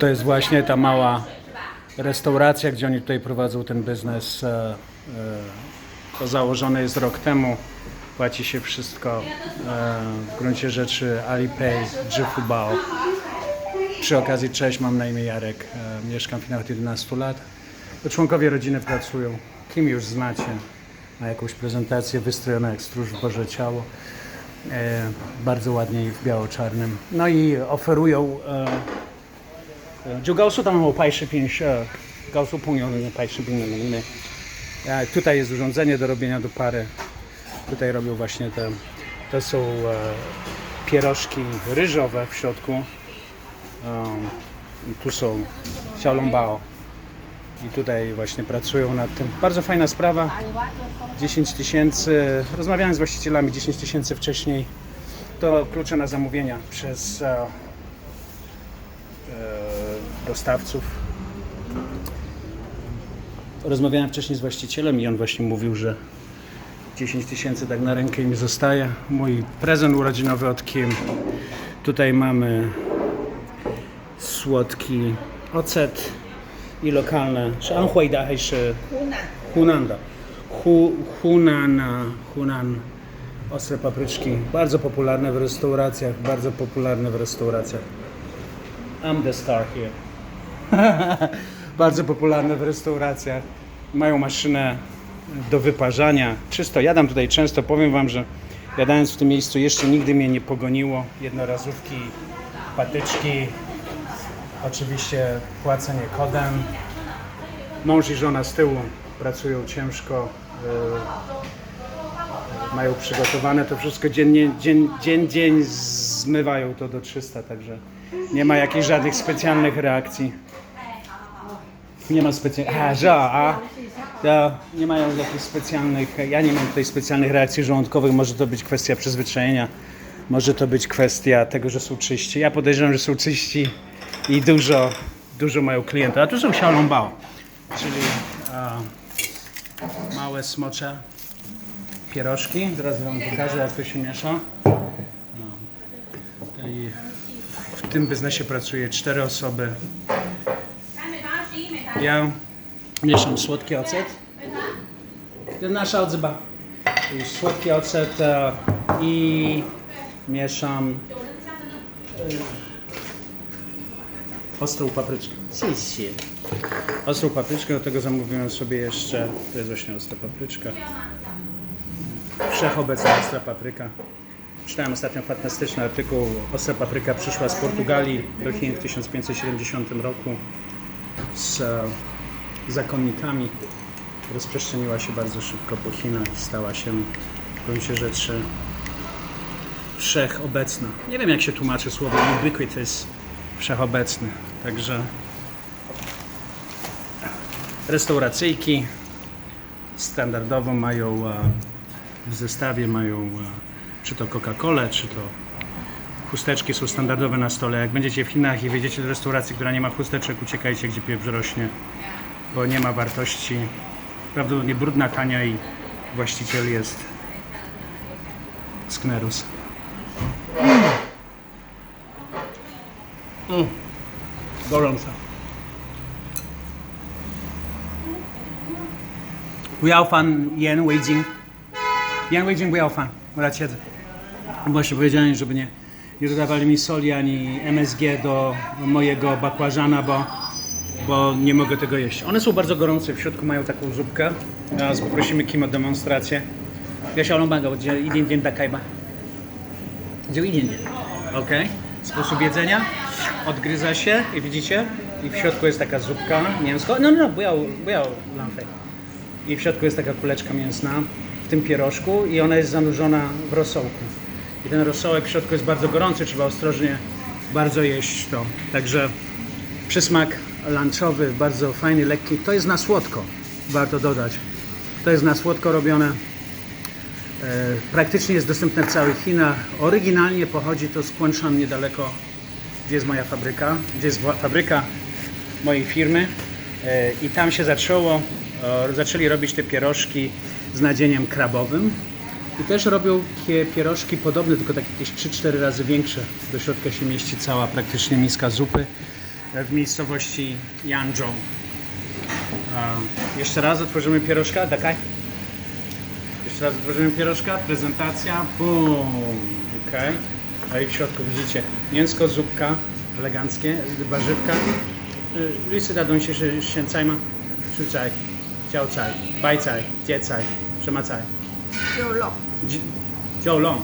To jest właśnie ta mała restauracja, gdzie oni tutaj prowadzą ten biznes. e, e, To założone jest rok temu. Płaci się wszystko e, w gruncie rzeczy Alipay, Jifubao. Przy okazji, cześć, mam na imię Jarek. Mieszkam w nawet 11 lat. Członkowie rodziny pracują. Kim już znacie? Ma jakąś prezentację wystrojona jak stróż w Boże Ciało. Bardzo ładnie w biało-czarnym. No i oferują 就告诉他们我拍视频是告诉朋友们拍视频的里面。E, Tutaj jest urządzenie do robienia do pary. Tutaj robią właśnie te, to są e, pierożki ryżowe w środku. Um, i tu są xiaolongbao. I tutaj właśnie pracują nad tym. Bardzo fajna sprawa. 10 tysięcy. Rozmawiałem z właścicielami 10 tysięcy wcześniej. To klucze na zamówienia przez e, e, dostawców. Tak. Rozmawiałem wcześniej z właścicielem i on właśnie mówił, że 10 tysięcy tak na rękę mi zostaje. Mój prezent urodzinowy od Kim. Tutaj mamy słodki ocet i lokalne. Shanhuaidahejszy Hunanda. Hu, hunana, Hunan. Ostre papryczki. Bardzo popularne w restauracjach. Bardzo popularne w restauracjach. I'm the star here. bardzo popularne w restauracjach. Mają maszynę do wyparzania. Czysto jadam tutaj często. Powiem Wam, że jadając w tym miejscu jeszcze nigdy mnie nie pogoniło. Jednorazówki, patyczki, oczywiście płacenie kodem. Mąż i żona z tyłu pracują ciężko. y, Mają przygotowane to wszystko dziennie, dzień, dzień, dzień zmywają to do 300, także nie ma jakichś żadnych specjalnych reakcji. Nie ma specjalnych. A, że, a. Ja, nie mają jakichś specjalnych. Ja nie mam tutaj specjalnych reakcji żołądkowych. Może to być kwestia przyzwyczajenia, może to być kwestia tego, że są czyści. Ja podejrzewam, że są czyści i dużo, dużo mają klientów. A tu są xiaolongbao, czyli a, małe smocze pierożki. Zaraz Wam pokażę, jak to się miesza. No. I w tym biznesie pracuje cztery osoby. Ja mieszam słodki ocet. Nasza odzyba. I Słodki ocet e, i mieszam e, ostrą papryczkę. Sisie. Ostrą papryczkę, do tego zamówiłem sobie jeszcze, to jest właśnie ostra papryczka. Wszechobecna ostra papryka. Czytałem ostatnio fantastyczny artykuł. Ostra papryka przyszła z Portugalii do Chin w 1570 roku z e, zakonnikami. Rozprzestrzeniła się bardzo szybko po Chinach i stała się w gruncie rzeczy wszechobecna. Nie wiem jak się tłumaczy słowo ubiquitous, wszechobecny. Także restauracyjki standardowo mają e, w zestawie mają e, czy to Coca-Cola, czy to chusteczki są standardowe na stole. Jak będziecie w Chinach i wejdziecie do restauracji, która nie ma chusteczek, uciekajcie, gdzie pieprz rośnie, bo nie ma wartości. Prawdopodobnie brudna, tania i właściciel jest sknerus. Mm. Mm. Gorąca. Fan Yan Weijing. Yan Weijing bracia właśnie powiedziałem, żeby nie, nie dodawali mi soli ani MSG do mojego bakłażana, bo, bo nie mogę tego jeść. One są bardzo gorące, w środku mają taką zupkę. Teraz poprosimy Kim o demonstrację. Ja się oglądam, gdzie idzie dzień takajba. Gdzie idzie dzień. Ok? Sposób jedzenia. Odgryza się i widzicie? I w środku jest taka zupka mięsko. No, no, no, bujał, bujał lampę. I w środku jest taka kuleczka mięsna tym pierożku i ona jest zanurzona w rosołku. I ten rosołek w środku jest bardzo gorący, trzeba ostrożnie bardzo jeść to. Także przysmak lunchowy, bardzo fajny, lekki. To jest na słodko, warto dodać. To jest na słodko robione. E, praktycznie jest dostępne w całych Chinach. Oryginalnie pochodzi to z Quanshan niedaleko, gdzie jest moja fabryka, gdzie jest fabryka mojej firmy E, i tam się zaczęło, zaczęli robić te pierożki z nadzieniem krabowym. I też robią takie pierożki podobne, tylko takie jakieś 3-4 razy większe. Do środka się mieści cała praktycznie miska zupy e, w miejscowości Yanzhou. Jeszcze raz otworzymy pierożka. Dakaj. Jeszcze raz otworzymy pierożka. Prezentacja. Boom. Ok. A i w środku widzicie mięsko, zupka, eleganckie, warzywka. E, Lisy dadą się szczęcajma. Szczęcajki. 西是咸菜吗？蔬菜、椒菜、白菜、芥菜、什么菜？有肉，鸡肉龙，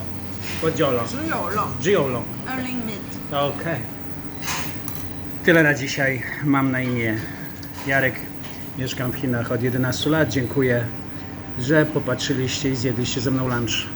或肉龙，只有肉只有龙。 ，only meat。 Okej. Tyle na dzisiaj. Mam na imię Jarek. Mieszkam w Chinach od 11 lat. Dziękuję, że popatrzyliście i zjedliście ze mną lunch.